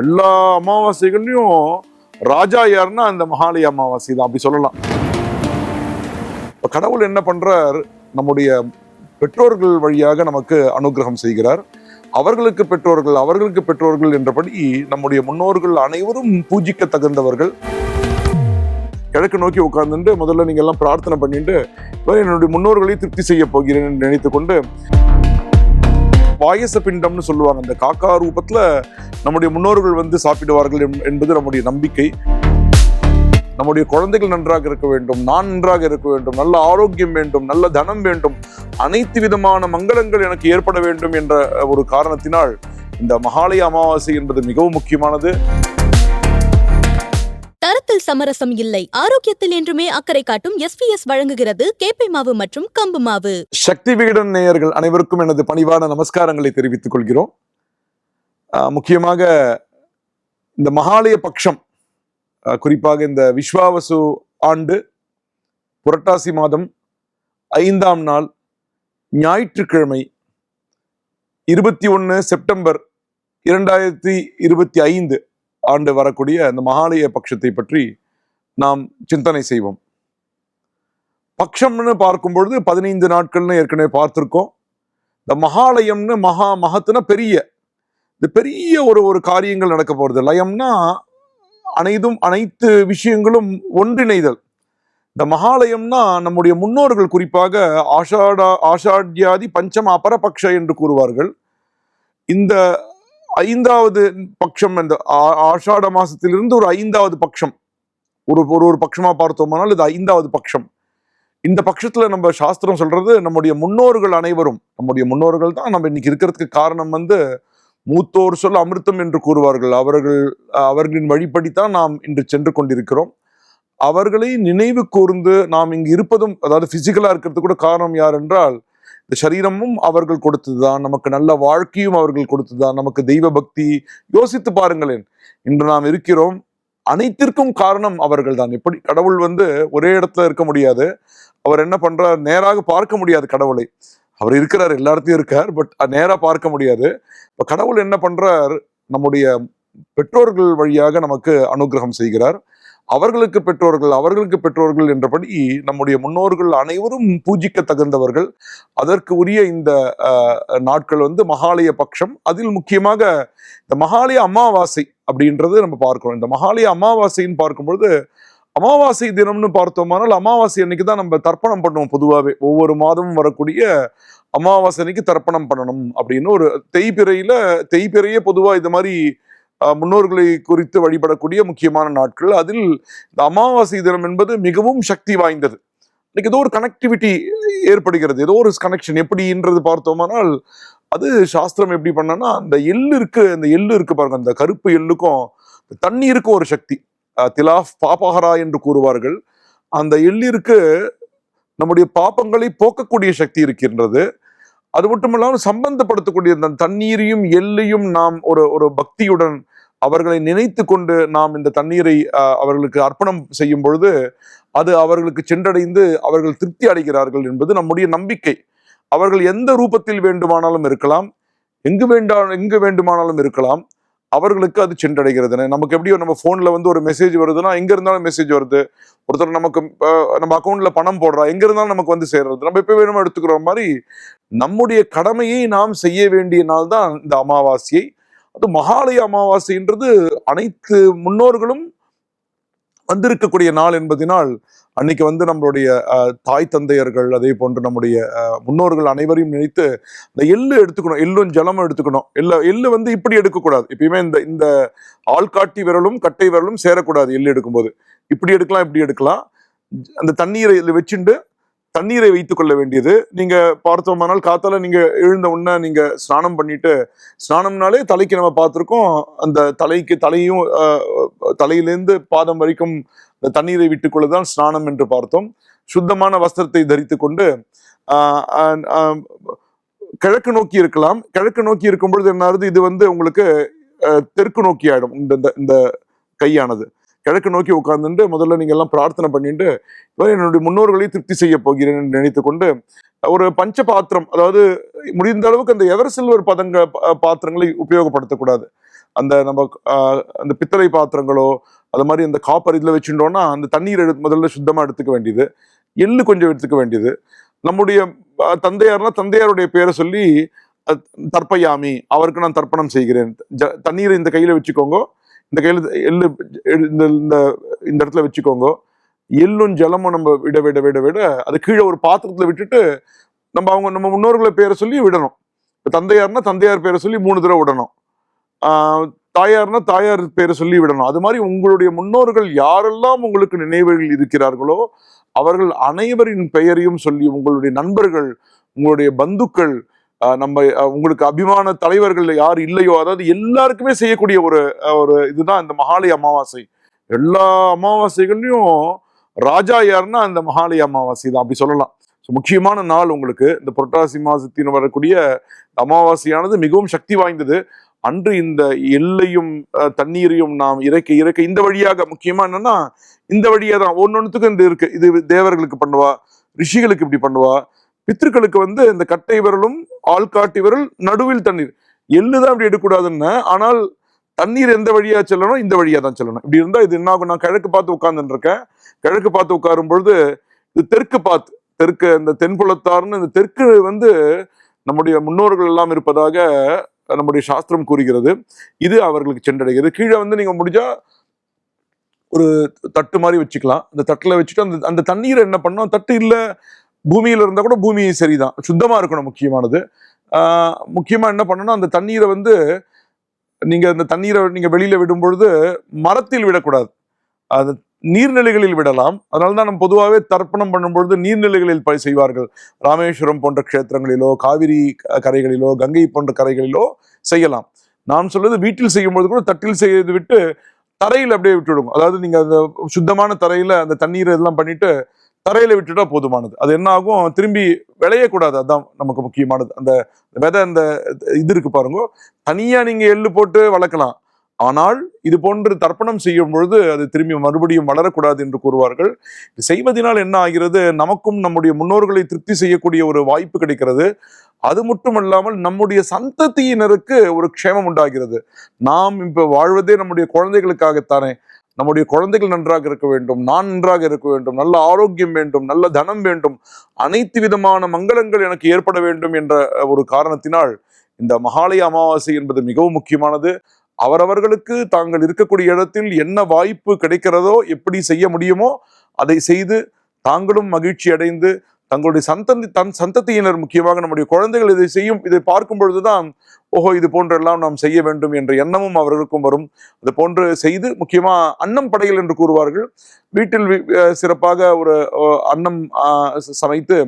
எல்லா அமாவாசைகள்லையும் ராஜா யாருன்னா அந்த மகாலய அமாவாசை தான். அப்படி சொல்லலாம். இப்போ கடவுள் என்ன பண்றார்? நம்முடைய பெற்றோர்கள் வழியாக நமக்கு அனுகிரகம் செய்கிறார். அவர்களுக்கு பெற்றோர்கள் அவர்களுக்கு பெற்றோர்கள் என்றபடி நம்முடைய முன்னோர்கள் அனைவரும் பூஜிக்க தகுந்தவர்கள். கிழக்கு நோக்கி உட்கார்ந்துட்டு முதல்ல நீங்க எல்லாம் பிரார்த்தனை பண்ணிட்டு என்னுடைய முன்னோர்களை திருப்தி செய்ய போகிறேன் என்று கொண்டு பாயச பிண்டம்னு சொல்லுவாங்க. அந்த காக்கா ரூபத்துல நம்முடைய முன்னோர்கள் வந்து சாப்பிடுவார்கள் என்பது நம்முடைய நம்பிக்கை. நம்முடைய குழந்தைகள் நன்றாக இருக்க வேண்டும் நான் நன்றாக இருக்க வேண்டும் நல்ல ஆரோக்கியம் வேண்டும் நல்ல தனம் வேண்டும் அனைத்து விதமான மங்களங்கள் எனக்கு ஏற்பட வேண்டும் என்ற ஒரு காரணத்தினால் இந்த மகாலய அமாவாசை என்பது மிகவும் முக்கியமானது. தரத்தில் சமரசம் இல்லை. ஆரோக்கியத்தில் என்றுமே அக்கறை காட்டும் எஸ் பி எஸ் வழங்குகிறது கேப்பை மாவு மற்றும் கம்பு மாவு. சக்தி விகடன் நேயர்கள் அனைவருக்கும் எனது பணிவான நமஸ்காரங்களை தெரிவித்துக் கொள்கிறோம். முக்கியமாக இந்த மகாலய பட்சம் குறிப்பாக இந்த விஸ்வாவசு ஆண்டு புரட்டாசி மாதம் ஐந்தாம் நாள் ஞாயிற்றுக்கிழமை இருபத்தி ஒன்று செப்டம்பர் இரண்டாயிரத்தி இருபத்தி ஐந்து. ஆண்டு வரக்கூடிய அந்த மகாலய பட்சத்தை பற்றி நாம் சிந்தனை செய்வோம். பட்சம்னு பார்க்கும் பொழுது பதினைந்து நாட்கள்னு ஏற்கனவே பார்த்துருக்கோம். இந்த மகாலயம்னு மகா மகத்துனா பெரிய இந்த பெரிய ஒரு ஒரு காரியங்கள் நடக்க போகிறது லயம்னா அனைத்தும் அனைத்து விஷயங்களும் ஒன்றிணைதல். இந்த மகாலயம்னா நம்முடைய முன்னோர்கள் குறிப்பாக ஆஷாடா ஆஷாட்யாதி பஞ்சம அபரபக்ஷ என்று கூறுவார்கள். இந்த ஐந்தாவது பட்சம் அந்த ஆ- ஆஷாட மாசத்திலிருந்து ஒரு ஐந்தாவது பட்சம் ஒரு ஒரு ஒரு பட்சமா பார்த்தோமானால் இது ஐந்தாவது பட்சம் இந்த பட்சத்துல நம்ம சாஸ்திரம் சொல்றது நம்முடைய முன்னோர்கள் அனைவரும் நம்முடைய முன்னோர்கள் தான் நம்ம இன்னைக்கு இருக்கிறதுக்கு காரணம் வந்து மூத்தோர் சொல் அமிர்தம் என்று கூறுவார்கள். அவர்கள் அவர்களின் வழிப்படித்தான் நாம் இன்று சென்று கொண்டிருக்கிறோம். அவர்களை நினைவு கூர்ந்து நாம் இங்கு இருப்பதும் அதாவது பிசிக்கலா இருக்கிறது கூட காரணம் யார் என்றால் இந்த சரீரமும் அவர்கள் கொடுத்ததுதான் நமக்கு நல்ல வாழ்க்கையும் அவர்கள் கொடுத்ததுதான் நமக்கு தெய்வ பக்தி. யோசித்து பாருங்களேன். இன்று நாம் இருக்கிறோம். அனைத்திற்கும் காரணம் அவர்கள் தான் எப்படி? கடவுள் வந்து ஒரே இடத்துல இருக்க முடியாது. அவர் என்ன பண்றார்? நேராக பார்க்க முடியாது கடவுளை. அவர் இருக்கிறார் எல்லாத்தையும் இருக்கார் பட் நேரா பார்க்க முடியாது. இப்போ கடவுள் என்ன பண்றார்? நம்முடைய பெற்றோர்கள் வழியாக நமக்கு அனுகிரகம் செய்கிறார். அவர்களுக்கு பெற்றோர்கள் அவர்களுக்கு பெற்றோர்கள் என்றபடி நம்முடைய முன்னோர்கள் அனைவரும் பூஜிக்க தகுந்தவர்கள் அதற்கு உரிய இந்த நாட்கள் வந்து மகாலய பட்சம் அதில் முக்கியமாக இந்த மகாலய அமாவாசை அப்படின்றது நம்ம பார்க்கிறோம். இந்த மகாலய அமாவாசைன்னு பார்க்கும்பொழுது அமாவாசை தினம்னு பார்த்தோமானால் அமாவாசை அன்னைக்கு தான் நம்ம தர்ப்பணம் பண்ணுவோம் பொதுவாகவே ஒவ்வொரு மாதமும் வரக்கூடிய அமாவாசை அன்னைக்கு தர்ப்பணம் பண்ணணும் அப்படின்னு ஒரு தேய்பிறையில தேய்பிறையே பொதுவாக இது மாதிரி முன்னோர்களை குறித்து வழிபடக்கூடிய முக்கியமான நாட்கள். அதில் இந்த அமாவாசை தினம் என்பது மிகவும் சக்தி வாய்ந்தது. இன்னைக்கு ஏதோ ஒரு கனெக்டிவிட்டி ஏற்படுகிறது. ஏதோ ஒரு கனெக்ஷன் எப்படின்றது பார்த்தோமானால் அது சாஸ்திரம் எப்படி பண்ணனா அந்த எள்ளு இருக்கு அந்த எள்ளு இருக்கு பாருங்க அந்த கருப்பு எள்ளுக்கும் தண்ணீருக்கும் ஒரு சக்தி. திலாஃப் பாபஹரா என்று கூறுவார்கள். அந்த எள்ளிற்கு நம்முடைய பாப்பங்களை போக்கக்கூடிய சக்தி இருக்கின்றது. அது மட்டுமல்லாமல் சம்பந்தப்படுத்தக்கூடிய அந்த தண்ணீரையும் எள்ளையும் நாம் ஒரு ஒரு பக்தியுடன் அவர்களை நினைத்து கொண்டு நாம் இந்த தண்ணீரை அவர்களுக்கு அர்ப்பணம் செய்யும் பொழுது அது அவர்களுக்கு சென்றடைந்து அவர்கள் திருப்தி அடைகிறார்கள் என்பது நம்முடைய நம்பிக்கை. அவர்கள் எந்த ரூபத்தில் வேண்டுமானாலும் இருக்கலாம். எங்கு வேண்டா எங்கு வேண்டுமானாலும் இருக்கலாம். அவர்களுக்கு அது சென்றடைகிறது நமக்கு எப்படியோ நம்ம ஃபோனில் வந்து ஒரு மெசேஜ் வருதுன்னா எங்கே இருந்தாலும் மெசேஜ் வருது. ஒருத்தர் நமக்கு நம்ம அக்கௌண்ட்டில் பணம் போடுறா எங்கே இருந்தாலும் நமக்கு வந்து சேர்றது. நம்ம எப்போ வேணுமோ எடுத்துக்கிற மாதிரி நம்முடைய கடமையை நாம் செய்ய வேண்டிய நாள் தான் இந்த அமாவாசையை. அது மகாலய அமாவாசைன்றது அனைத்து முன்னோர்களும் வந்திருக்கக்கூடிய நாள் என்பதனால் அன்னைக்கு வந்து நம்மளுடைய தாய் தந்தையர்கள் அதே போன்று நம்முடைய முன்னோர்கள் அனைவரையும் நினைத்து இந்த எள்ளு எடுத்துக்கணும் எள்ளும் ஜலமும் எடுத்துக்கணும். எள்ள எள்ளு வந்து இப்படி எடுக்கக்கூடாது. எப்பயுமே இந்த இந்த ஆள்காட்டி விரலும் கட்டை விரலும் சேரக்கூடாது எள்ளு எடுக்கும்போது. இப்படி எடுக்கலாம் இப்படி எடுக்கலாம். அந்த தண்ணீரை இதுல வச்சுண்டு தண்ணீரை வைத்துக் கொள்ள வேண்டியது. நீங்க பார்த்தோமானால் காத்தால நீங்க எழுந்த உடனே நீங்க ஸ்நானம் பண்ணிட்டு ஸ்நானம்னாலே தலைக்கு நம்ம பார்த்துருக்கோம் அந்த தலைக்கு தலையும் அஹ், பாதம் வரைக்கும் இந்த தண்ணீரை விட்டுக்கொள்ளதான் ஸ்நானம் என்று பார்த்தோம். சுத்தமான வஸ்திரத்தை தரித்து கொண்டு ஆஹ், கிழக்கு நோக்கி இருக்கலாம். கிழக்கு நோக்கி இருக்கும் பொழுது என்ன ஆகுது இது வந்து உங்களுக்கு தெற்கு நோக்கி ஆயிடும். இந்த இந்த- இந்த கையானது. கிழக்கு நோக்கி உட்கார்ந்துட்டு முதல்ல நீங்கள் எல்லாம் பிரார்த்தனை பண்ணிட்டு என்னுடைய முன்னோர்களை திருப்தி செய்ய போகிறேன் என்று நினைத்து கொண்டு ஒரு பஞ்ச பாத்திரம் அதாவது முடிந்த அளவுக்கு அந்த எவர் சில்வர் பதங்க பாத்திரங்களை உபயோகப்படுத்தக்கூடாது. அந்த நம்ம அந்த பித்தளை பாத்திரங்களோ அது மாதிரி அந்த காப்பர் இதில் வச்சுட்டோம்னா அந்த தண்ணீர் எடுத்து முதல்ல சுத்தமாக எடுத்துக்க வேண்டியது. எள்ளு கொஞ்சம் எடுத்துக்க வேண்டியது. நம்முடைய தந்தையார்னா தந்தையாருடைய பேரை சொல்லி தர்ப்பயாமி அவருக்கு நான் தர்ப்பணம் செய்கிறேன். ஜ- தண்ணீரை இந்த கையில் வச்சுக்கோங்க இந்த கையில் எள்ளு இந்த இந்த இந்த இடத்துல வச்சுக்கோங்க. எள்ளும் ஜலமும் நம்ம விட விட விட விட அது கீழே ஒரு பாத்திரத்தில் விட்டுட்டு நம்ம அவங்க நம்ம முன்னோர்களை பேரை சொல்லி விடணும். இப்போ தந்தையார்னா தந்தையார் பேரை சொல்லி மூணு தடவை விடணும். தாயார்னா தாயார் பேரை சொல்லி விடணும். அது மாதிரி உங்களுடைய முன்னோர்கள் யாரெல்லாம் உங்களுக்கு நினைவுகள் இருக்கிறார்களோ அவர்கள் அனைவரின் பெயரையும் சொல்லி உங்களுடைய நண்பர்கள் உங்களுடைய பந்துக்கள் நம்ம உங்களுக்கு அபிமான தலைவர்கள் யார் இல்லையோ அதாவது எல்லாருக்குமே செய்யக்கூடிய ஒரு ஒரு இதுதான் இந்த மகாலய அமாவாசை. எல்லா அமாவாசைகள்லையும் ராஜா யாருன்னா அந்த மகாலய அமாவாசை தான் அப்படி சொல்லலாம். ஸோ முக்கியமான நாள் உங்களுக்கு இந்த புரட்டாசி மாசத்தின் வரக்கூடிய அமாவாசையானது மிகவும் சக்தி வாய்ந்தது. அன்று இந்த எல்லையும் தண்ணீரையும் நாம் இறைக்க இறக்க இந்த வழியாக முக்கியமா என்னன்னா இந்த வழியா தான் ஒன்னொன்னுத்துக்கும் இந்த இருக்கு இது தேவர்களுக்கு பண்ணுவா ரிஷிகளுக்கு இப்படி பண்ணுவா பித்திருக்களுக்கு வந்து இந்த கட்டை விரலும் ஆள்காட்டி விரல் நடுவில் தண்ணீர். எள்ளு தான் அப்படி எடுக்கக்கூடாதுன்னு ஆனால் தண்ணீர் எந்த வழியா செல்லணும்? இந்த வழியா தான் செல்லணும். இப்படி இருந்தா இது என்ன ஆகும் நான் கிழக்கு பார்த்து உட்கார்ந்துட்டு இருக்கேன் கிழக்கு பார்த்து உட்காரும் பொழுது இது தெற்கு பார்த்து தெற்கு இந்த தென்புலத்தார்னு இந்த தெற்கு வந்து நம்முடைய முன்னோர்கள் எல்லாம் இருப்பதாக நம்முடைய சாஸ்திரம் கூறுகிறது. இது அவர்களுக்கு சென்றடைகிறது. கீழே வந்து நீங்க முடிஞ்சா ஒரு தட்டு மாதிரி வச்சுக்கலாம். அந்த தட்டுல வச்சுட்டு அந்த அந்த தண்ணீரை என்ன பண்ணும் தட்டு இல்ல பூமியில் இருந்தால் கூட பூமி சரிதான். சுத்தமாக இருக்கணும் முக்கியமானது. முக்கியமாக என்ன பண்ணணும் அந்த தண்ணீரை வந்து நீங்கள் அந்த தண்ணீரை நீங்கள் வெளியில் விடும் பொழுது மரத்தில் விடக்கூடாது. அது நீர்நிலைகளில் விடலாம். அதனால தான் நம்ம பொதுவாகவே தர்ப்பணம் பண்ணும்பொழுது நீர்நிலைகளில் செய்வார்கள். ராமேஸ்வரம் போன்ற க்ஷேத்திரங்களிலோ காவிரி க- கரைகளிலோ கங்கை போன்ற கரைகளிலோ செய்யலாம். நான் சொல்வது வீட்டில் செய்யும்போது கூட தட்டில் செய்து விட்டு தரையில் அப்படியே விட்டுவிடுங்க. அதாவது நீங்கள் அந்த சுத்தமான தரையில் அந்த தண்ணீர் இதெல்லாம் பண்ணிட்டு தரையில விட்டுட்டா போதுமானது. அது என்ன ஆகும்? திரும்பி விளையக்கூடாது அதான் நமக்கு முக்கியமானது. அந்த விதை அந்த இது இருக்கு பாருங்க. தனியா நீங்க எள்ளு போட்டு வளர்க்கலாம். ஆனால் இது போன்று தர்ப்பணம் செய்யும் பொழுது அது திரும்பி மறுபடியும் வளரக்கூடாது என்று கூறுவார்கள். இது செய்வதனால் என்ன ஆகிறது? நமக்கும் நம்முடைய முன்னோர்களை திருப்தி செய்யக்கூடிய ஒரு வாய்ப்பு கிடைக்கிறது. அது மட்டுமல்லாமல் நம்முடைய சந்ததியினருக்கு ஒரு க்ஷேமம் உண்டாகிறது. நாம் இப்போ வாழ்வதே நம்முடைய குழந்தைகளுக்காகத்தானே. நம்முடைய குழந்தைகள் நன்றாக இருக்க வேண்டும் நான் நன்றாக இருக்க வேண்டும் நல்ல ஆரோக்கியம் வேண்டும் நல்ல தனம் வேண்டும் அனைத்து விதமான மங்களங்கள் எனக்கு ஏற்பட வேண்டும் என்ற ஒரு காரணத்தினால் இந்த மகாலய அமாவாசை என்பது மிகவும் முக்கியமானது. அவரவர்களுக்கு தாங்கள் இருக்கக்கூடிய இடத்தில் என்ன வாய்ப்பு கிடைக்கிறதோ எப்படி செய்ய முடியுமோ அதை செய்து தாங்களும் மகிழ்ச்சி அடைந்து தங்களுடைய சந்ததி தன் சந்ததியினர் முக்கியமாக நம்முடைய குழந்தைகள் இதை செய்யும் இதை பார்க்கும் பொழுதுதான் ஓஹோ இது போன்றெல்லாம் நாம் செய்ய வேண்டும் என்ற எண்ணமும் அவர்களுக்கும் வரும். அது போன்று செய்து முக்கியமாக அன்னம் படையல் என்று கூறுவார்கள். வீட்டில் வி- சிறப்பாக ஒரு அன்னம் சமைத்து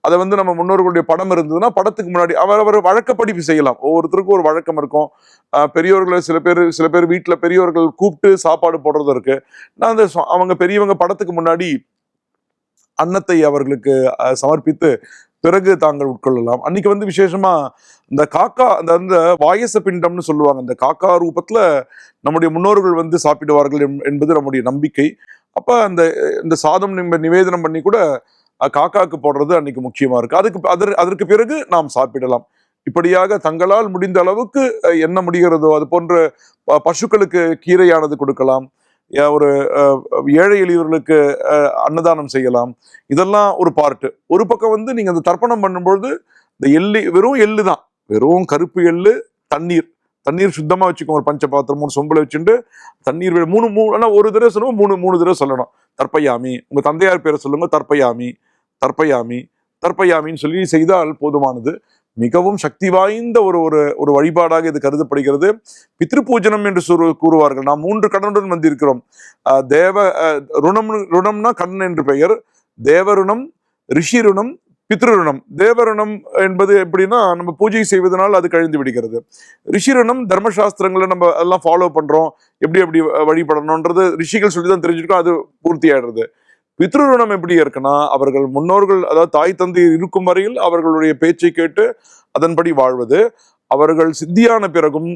அதை வந்து நம்ம முன்னோர்களுடைய படம் இருந்ததுன்னா படத்துக்கு முன்னாடி அவர் அவர் வழக்கப்படிப்பு செய்யலாம். ஒவ்வொருத்தருக்கும் ஒரு வழக்கம் இருக்கும். பெரியவர்களை சில பேர் சில பேர் வீட்டில் பெரியவர்கள் கூப்பிட்டு சாப்பாடு போடுறது இருக்கு. நான் அந்த அவங்க பெரியவங்க படத்துக்கு முன்னாடி அன்னத்தை அவர்களுக்கு சமர்ப்பித்து பிறகு தாங்கள் உட்கொள்ளலாம். அன்னைக்கு வந்து விசேஷமா இந்த காக்கா அந்த அந்த வாயச பிண்டம்னு சொல்லுவாங்க. அந்த காக்கா ரூபத்துல நம்முடைய முன்னோர்கள் வந்து சாப்பிடுவார்கள் எம்- என்பது நம்முடைய நம்பிக்கை. அப்ப அந்த இந்த சாதம் நம்ம நிவேதனம் பண்ணி கூட காக்காக்கு போடுறது அன்னைக்கு முக்கியமா இருக்கு. அதுக்கு அதற்கு அதற்கு பிறகு நாம் சாப்பிடலாம். இப்படியாக தங்களால் முடிந்த அளவுக்கு என்ன முடிகிறதோ அது போன்ற ப- பசுக்களுக்கு கீரையானது கொடுக்கலாம். ஒரு ஏழை எளியவர்களுக்கு அன்னதானம் செய்யலாம். இதெல்லாம் ஒரு பார்ட்டு ஒரு பக்கம் வந்து நீங்கள் அந்த தர்ப்பணம் பண்ணும்பொழுது இந்த எள்ளு வெறும் எள்ளு தான். வெறும் கருப்பு எள்ளு தண்ணீர். தண்ணீர் சுத்தமாக வச்சுக்கோங்க. ஒரு பஞ்ச பாத்திரம் மூணு சொம்புல வச்சுட்டு தண்ணீர் வே- மூணு மூணு ஆனால் ஒரு தடவை சொல்லணும் மூணு மூணு தடவை சொல்லணும். தர்ப்பயாமி. உங்கள் தந்தையார் பேரை சொல்லுங்கள் தர்ப்பயாமி. தர்ப்பயாமி. தர்ப்பயாமின்னு சொல்லி செய்தால் போதுமானது. மிகவும் சக்தி வாய்ந்த ஒரு ஒரு ஒரு வழிபாடாக இது கருதப்படுகிறது. பித்ரு பூஜனம் என்று சொல் கூறுவார்கள். நாம் மூன்று கடனுடன் வந்திருக்கிறோம். தேவ ருணம் ருணம்னா கடன் என்று பெயர். தேவருணம் ரிஷி ருணம் பித்ருணம் தேவருணம் என்பது எப்படின்னா நம்ம பூஜை செய்வதனால் அது கழிந்து விடுகிறது. ரிஷிரணம் தர்மசாஸ்திரங்களை நம்ம எல்லாம் ஃபாலோ பண்ணுறோம் எப்படி எப்படி வழிபடணுன்றது ரிஷிகள் சொல்லி தான் தெரிஞ்சிருக்கோம். அது பூர்த்தி ஆயிடுறது பித்ருணம் எப்படி இருக்குன்னா அவர்கள் முன்னோர்கள் அதாவது தாய் தந்தை இருக்கும் வரையில் அவர்களுடைய பேச்சை கேட்டு அதன்படி வாழ்வது. அவர்கள் சித்தியான பிறகும்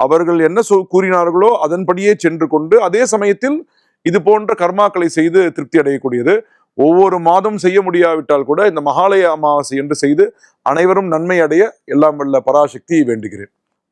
அவர்கள் என்ன சொ கூறினார்களோ அதன்படியே சென்று கொண்டு அதே சமயத்தில் இது போன்ற கர்மாக்களை செய்து திருப்தி அடையக்கூடியது. ஒவ்வொரு மாதம் செய்ய முடியாவிட்டால் கூட இந்த மகாலய அமாவாசை என்று செய்து அனைவரும் நன்மை அடைய எல்லாம் வல்ல பராசக்தியை வேண்டுகிறேன்.